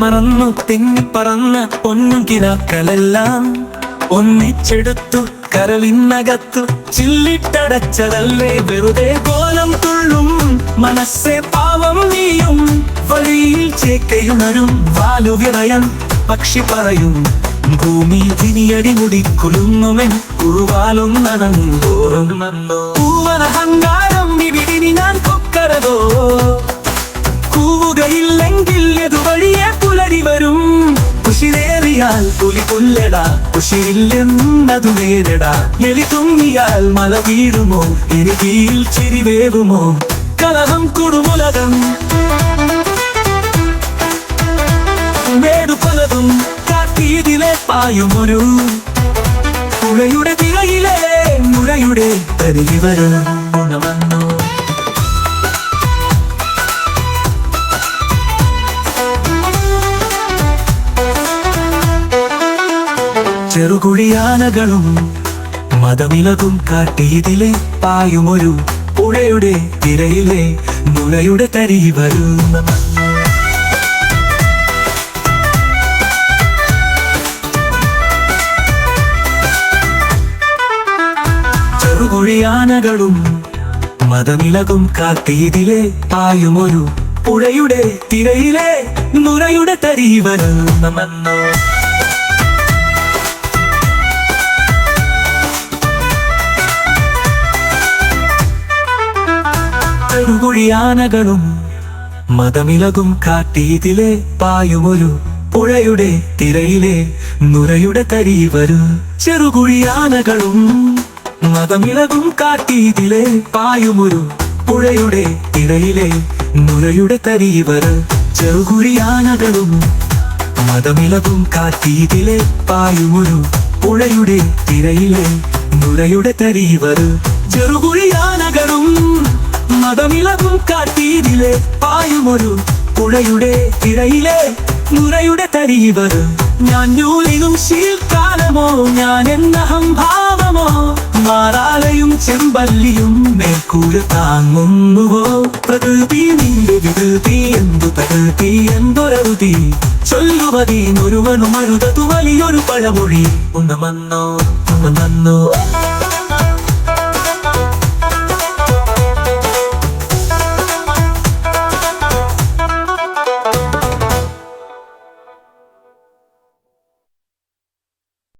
മറന്നു തിങ്ങിപ്പറന്ന പൊന്നും കിനാക്കളെല്ലാം ഒന്നിച്ചെടുത്തു കരളിനകത്തു ചില്ലിട്ടടച്ചതല്ലേ? വെറുതെ കോലം തുള്ളും മനസ്സേ പാവം നീയും. വഴിയിൽ ചേക്കയുണരും വാലുവിറയൻ പക്ഷി പറയും ഭൂമി തിനിയടി മുടിക്കുലുങ്ങുമെൻ കുറുവാലും നടന്നോറും പൂവനഹങ്കാരം ഇവിടിനി ഞാൻ കൊക്കരതോ? കൂവുകയില്ലെങ്കിൽ കുശിരേറിയാൽ പുലി പുല്ലടാ കുശിയില്ലെന്നതു നേരിടാ. എലി തുങ്ങിയാൽ മല വീഴുമോ? എരികീൽ ചിരി വേവുമോ? കലഹം കുടുമുലകം. വേടു പലതും കാട്ടിയതിലെ പായുമൊരു പുഴയുടെ തിരയിലെ മുഴയുടെ തരികി ചെറുകുഴിയാനകളും മതമിലകും കാട്ടിയതിലെ പായുമൊരു പുഴയുടെ തിരയിലെ നുഴയുടെ തരി വരുന്ന ചെറുകുഴിയാനകളും മതമിളകും കാട്ടിയതിലെ പായുമൊരു പുഴയുടെ തിരയിലെ നുരയുടെ തരി വരുന്ന ചെറുകുഴിയാനകളും മതമിളകും കാട്ടിയതിലെ പായുമൊരു പുഴയുടെ തിരയിലെ നുരയുടെ തരി വരൂ ചെറുകുഴിയാനകളും മതമിളകും കാട്ടിയതിലെ പായുമൊരു പുഴയുടെ തിരയിലെ നുരയുടെ തരി വരൂ ചെറുകുഴിയാനകളും മതമിളകും കാട്ടിയതിലെ പായുമൊരു പുഴയുടെ തിരയിലെ നുരയുടെ തരി ചെറുകുഴി മതമിളകും കാട്ടിയതിലെ പായുമൊരു പുഴയുടെ തിരയിലെ നുരയുടെ തരീവർ. ഞാൻ ഞൂലിനും ശീൽക്കാലമോ ഞാൻ എന്നഹം ഭാവമോ മാറാലയും ചെമ്പല്ലിയും മേൽക്കൂര താങ്ങുന്നുവോ? പ്രകൃതി നിന്റെ വികൃതി എന്തു പ്രകൃതി എന്തൊരവതി ചൊല്ലുവതി ഒരുവനും അരുതതു വലിയൊരു പഴമൊഴി. ഒന്ന് നന്നോ